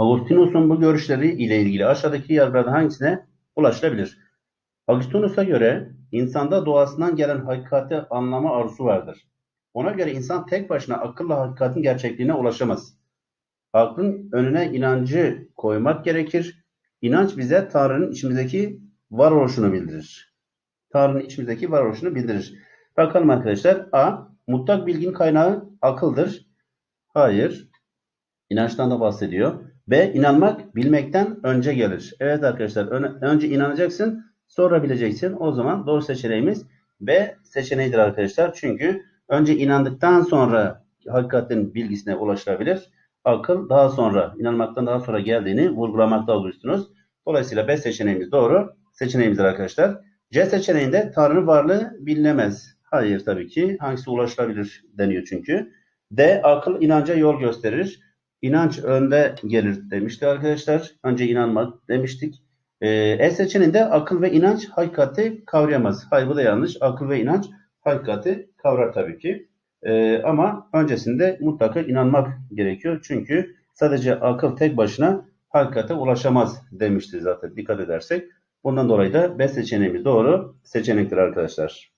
Agustinus'un bu görüşleri ile ilgili aşağıdaki yargılardan hangisine ulaşılabilir? Agustinus'a göre insanda doğasından gelen hakikati anlama arzusu vardır. Ona göre insan tek başına akılla hakikatin gerçekliğine ulaşamaz. Aklın önüne inancı koymak gerekir. İnanç bize Tanrı'nın içimizdeki varoluşunu bildirir. Tanrı'nın içimizdeki varoluşunu bildirir. Bakalım arkadaşlar. A. Mutlak bilginin kaynağı akıldır. Hayır. İnançtan da bahsediyor. B. İnanmak bilmekten önce gelir. Evet arkadaşlar. önce inanacaksın. Sonra bileceksin. O zaman doğru seçeneğimiz B seçeneğidir arkadaşlar. Çünkü önce inandıktan sonra hakikatin bilgisine ulaşılabilir. Akıl daha sonra, inanmaktan daha sonra geldiğini vurgulamakta olursunuz. Dolayısıyla B seçeneğimiz doğru seçeneğimizdir arkadaşlar. C seçeneğinde Tanrı varlığı bilinemez. Hayır tabii ki. Hangisi ulaşılabilir deniyor çünkü. D. Akıl inanca yol gösterir. İnanç önde gelir demişti arkadaşlar. Önce inanmak demiştik. Ee, E seçeneğinde akıl ve inanç hakikati kavrayamaz. Hayır bu da yanlış. Akıl ve inanç hakikati kavrar tabii ki. Ee, ama öncesinde mutlaka inanmak gerekiyor. Çünkü sadece akıl tek başına hakikate ulaşamaz demişti zaten dikkat edersek. Bundan dolayı da B seçeneğimiz doğru seçenektir arkadaşlar.